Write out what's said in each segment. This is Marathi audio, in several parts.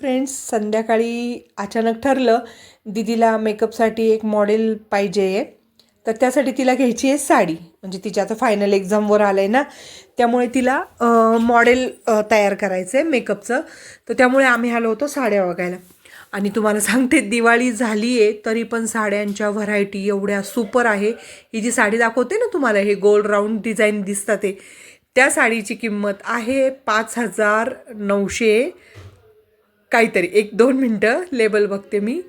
फ्रेंड्स संध्याकाळी अचानक ठरलं दीदीला मेकअपसाठी एक मॉडेल पाहिजे आहे. तर त्यासाठी तिला घ्यायची आहे साडी. म्हणजे तिच्या आता फायनल एक्झामवर आलं आहे ना त्यामुळे तिला मॉडेल तयार करायचं आहे मेकअपचं तर त्यामुळे आम्ही आलो होतो साड्या बघायला. आणि तुम्हाला सांगते दिवाळी झाली आहे तरी पण साड्यांच्या व्हरायटी एवढ्या सुपर आहे. ही जी साडी दाखवते ना तुम्हाला हे गोल राऊंड डिझाईन दिसतात ते त्या साडीची किंमत आहे पाच हजार नऊशे काहीतरी एक दोन मिनटं लेबल बघते मी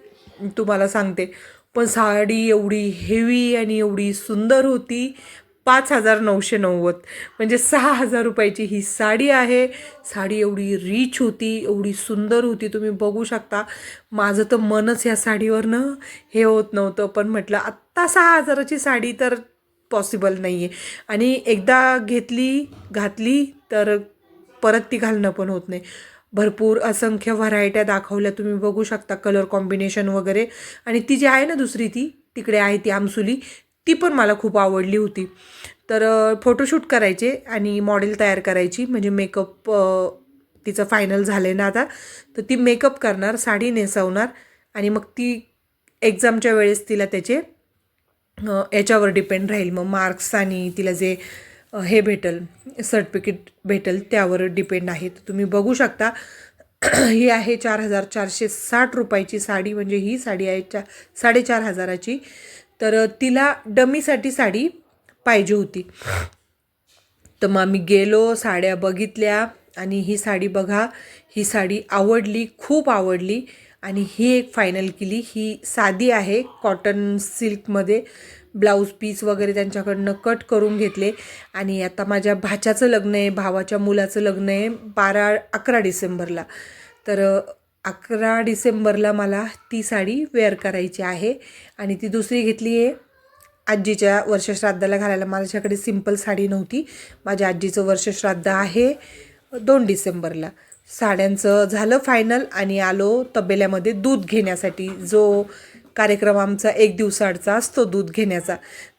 तुम्हाला सांगते. पण साडी एवढी हेवी आणि एवढी सुंदर होती पाच हजार नऊशे नव्वद. म्हणजे सहा हजार रुपयाची ही साडी आहे. साडी एवढी रिच होती एवढी सुंदर होती तुम्ही बघू शकता. माझं तर मनच या साडीवरनं हे होत नव्हतं पण म्हटलं आत्ता सहा हजाराची साडी तर पॉसिबल नाही आहे आणि एकदा घेतली घातली तर परत ती घालणं पण होत नाही. भरपूर असंख्य व्हरायट्या दाखवल्या. तुम्ही बघू शकता कलर कॉम्बिनेशन वगैरे. आणि ती जी आहे ना दुसरी ती तिकडे आहे ती आमसुली ती पण मला खूप आवडली होती. तर फोटोशूट करायचे आणि मॉडेल तयार करायची. म्हणजे मेकअप तिचं फायनल झालं आहे ना आता. तर ती मेकअप करणार साडी नेसवणार आणि मग ती एक्झामच्या वेळेस तिला त्याचे याच्यावर डिपेंड राहील. मग मार्क्स आणि तिला जे हे भेटेल सर्टिफिकेट भेटेल त्यावर डिपेंड आहे. तर तुम्ही बघू शकता ही आहे चार हजार चारशे साठ रुपयाची साडी. म्हणजे ही साडी आहे चा साडेचार हजाराची. तर तिला डमीसाठी साडी पाहिजे होती. तर मग आम्ही गेलो साड्या बघितल्या. आणि ही साडी बघा ही साडी आवडली खूप आवडली. आणि ही एक फायनल केली. ही साधी आहे कॉटन सिल्कमध्ये ब्लाऊज पीस वगैरे त्यांच्याकडनं कट करून घेतले. आणि आता माझ्या भाच्याचं लग्न आहे भावाच्या मुलाचं लग्न आहे बारा अकरा डिसेंबरला. तर अकरा डिसेंबरला मला ती साडी वेअर करायची आहे. आणि ती दुसरी घेतली आहे आजीच्या वर्षश्राद्धाला घालायला. माझ्याकडे सिंपल साडी नव्हती. माझ्या आजीचं वर्षश्राद्ध आहे दोन डिसेंबरला. साड्यांचं झालं फायनल आणि आलो तबेल्यामध्ये दूध घेण्यासाठी. जो कार्यक्रम आमचा एक दिवसाडचा असतो दूध घेण्याचा.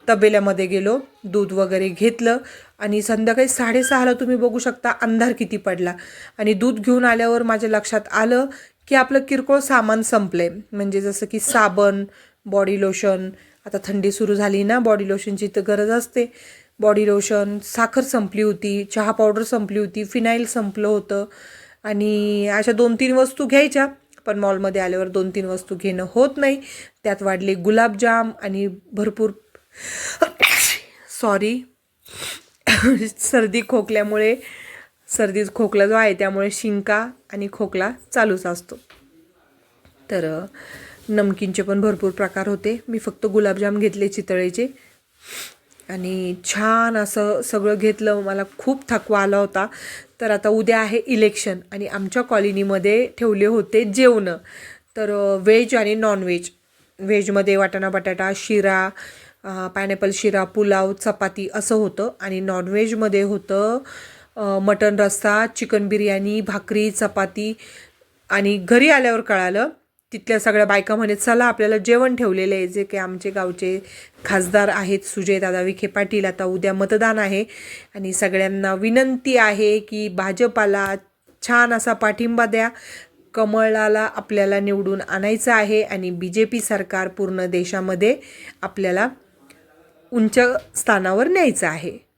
तबेल्यामध्ये गेलो दूध वगैरे घेतलं आणि संध्याकाळी साडेसहाला तुम्ही बघू शकता अंधार किती पडला. आणि दूध घेऊन आल्यावर माझ्या लक्षात आलं की आपलं किरकोळ सामान संपलं आहे म्हणजे जसं की साबण बॉडी लोशन आता थंडी सुरू झाली ना बॉडी लोशनची तर गरज असते. बॉडी लोशन साखर संपली होती चहा पावडर संपली होती फिनाईल संपलं होतं. आणि अशा दोन तीन वस्तू घ्यायच्या पण मॉलमध्ये आल्यावर दोन तीन वस्तू घेणं होत नाही. त्यात वाढले गुलाबजाम आणि भरपूर सॉरी सर्दी खोकल्यामुळे सर्दी खोकला जो आहे त्यामुळे शिंका आणि खोकला चालूच असतो. तर नमकीनचे पण भरपूर प्रकार होते. मी फक्त गुलाबजाम घेतले चितळेचे. आणि छान असं सगळं घेतलं. मला खूप थकवा आला होता. तर आता उद्या आहे इलेक्शन आणि आमच्या कॉलनीमध्ये ठेवले होते जेवणं. तर व्हेज आणि नॉनव्हेज व्हेजमध्ये वाटाणा बटाटा शिरा पायनॅपल शिरा पुलाव चपाती असं होतं. आणि नॉनव्हेजमध्ये होतं मटन रस्सा चिकन बिर्याणी भाकरी चपाती. आणि घरी आल्यावर कळालं तिथल्या सगळ्या बायका म्हणे चला आपल्याला जेवण ठेवलेलं आहे. जे की आमचे गावचे खासदार आहेत सुजयदादा विखे पाटील आता उद्या मतदान आहे. आणि सगळ्यांना विनंती आहे की भाजपाला छान असा पाठिंबा द्या. कमळाला आपल्याला निवडून आणायचं आहे आणि बी जे पी सरकार पूर्ण देशामध्ये आपल्याला उंच स्थानावर न्यायचं आहे.